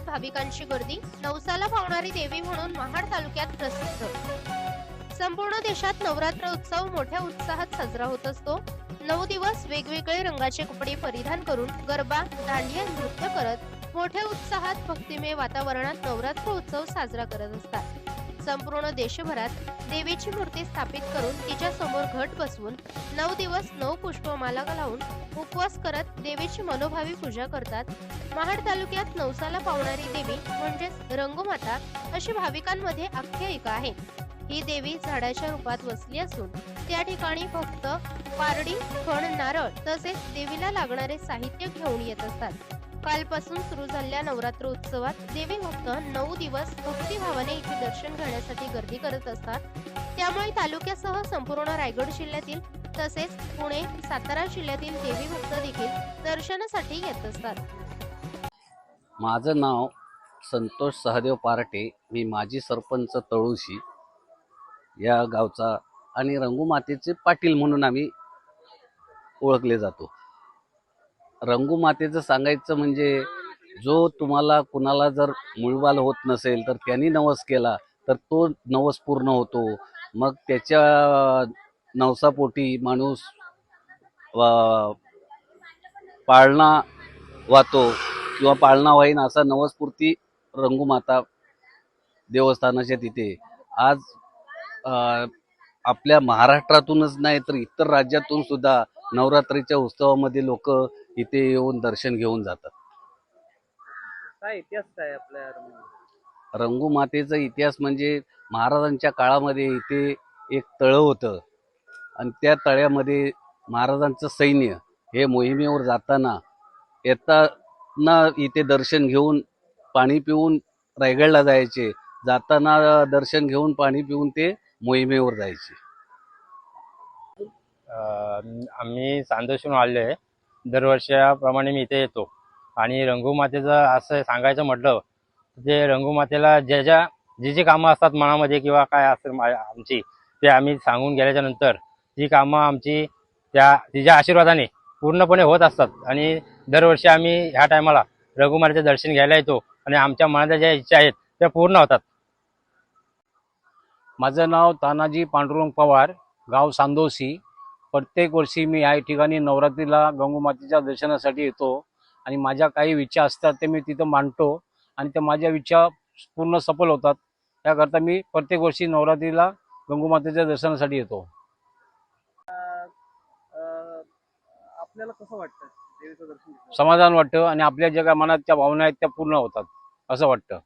भाविकांची गर्दी नवसाला पावणारी देवी म्हणून महाड तालुक्यात प्रसिद्ध. संपूर्ण देशात नवरात्र उत्सव मोठ्या उत्साहात साजरा होत असतो. नऊ दिवस वेगवेगळे रंगाचे कपडे परिधान करून गरबा दांडिया नृत्य करत मोठ्या उत्साहात भक्तिमय वातावरणात नवरात्र उत्सव साजरा करत असतात. संपूर्ण देशभरात देवीची मूर्ती स्थापित करून तिच्या समोर घट बसवून नऊ दिवस नऊ पुष्पमाला लावून उपवास करत देवीची मनोभावी पूजा करतात. महाड तालुक्यात नवसाला पावणारी देवी म्हणजेच रंगमाता अशी भाविकांमध्ये आख्यायिका आहे. ही देवी झाडाच्या रूपात वसली असून त्या ठिकाणी फक्त पारडी फण नारळ तसेच देवीला लागणारे साहित्य घेऊन येत असतात. कालपासून सुरू झालेल्या नवरात्र उत्सवात देवी भक्त नऊ दिवस भक्तिभावाने इथे दर्शन घेण्यासाठी गर्दी करत असतात. त्यामुळे तालुक्यासह संपूर्ण रायगड जिल्ह्यातील तसेच पुणे सातारा जिल्ह्यातील देवी भक्त देखील दर्शनासाठी येत असतात. माझं नाव संतोष सहदेव पार्टे. मी माजी सरपंच तळुशी या गावचा आणि रंगूमातेचे पाटील म्हणून आम्ही ओळखले जातो. रंगूमातेचं सांगायचं म्हणजे जो तुम्हाला कुणाला जर मुळबाल होत नसेल तर त्यांनी नवस केला तर तो नवस पूर्ण होतो. मग त्याच्या नवसापोटी माणूस पाळणा वाहतो किंवा पाळणा वाहीन असा नवसपूर्ती रंगूमाता देवस्थानाच्या तिथे. आज आपल्या महाराष्ट्रातूनच नाही तर इतर राज्यातून सुद्धा नवरात्रीच्या उत्सवामध्ये लोक इथे येऊन दर्शन घेऊन जातात. काय इतिहास काय आपल्या रंगभूमीचा? रंगूमातेचा इतिहास म्हणजे महाराजांच्या काळामध्ये इथे एक तळं होतं. आणि त्या तळ्यामध्ये महाराजांचं सैन्य हे मोहिमेवर जाताना येताना इथे दर्शन घेऊन पाणी पिऊन रायगडला जायचे. जाताना दर्शन घेऊन पाणी पिऊन ते मोहिमेवर जायचे. अं, आम्ही चांदोशीहून आलो आहे. दरवर्षाप्रमाणे मी इथे येतो. आणि रंगूमातेचं असं सांगायचं म्हटलं ते रंगूमातेला ज्या ज्या जी जी कामं असतात मनामध्ये किंवा काय असेल आमची ते आम्ही सांगून गेल्याच्यानंतर ती कामं आमची त्या तिच्या आशीर्वादाने पूर्णपणे होत असतात. आणि दरवर्षी आम्ही ह्या टायमाला रघुमातेचं दर्शन घ्यायला येतो आणि आमच्या मनातल्या ज्या इच्छा आहेत त्या पूर्ण होतात. माझं नाव तानाजी पांडुरंग पवार गाव सांदोशी प्रत्येक वर्षी मी या ठिकाणी नवरात्रीला गंगूमातेच्या दर्शनासाठी येतो. आणि माझ्या काही इच्छा असतात ते मी तिथं मांडतो. आणि त्या माझ्या इच्छा पूर्ण सफल होतात. त्याकरता मी प्रत्येक वर्षी नवरात्रीला गंगूमातेच्या दर्शनासाठी येतो. आपल्याला कसं वाटतं? समाधान वाटतं आणि आपल्या ज्या काय मनात त्या भावना आहेत त्या पूर्ण होतात. असं वाटतं.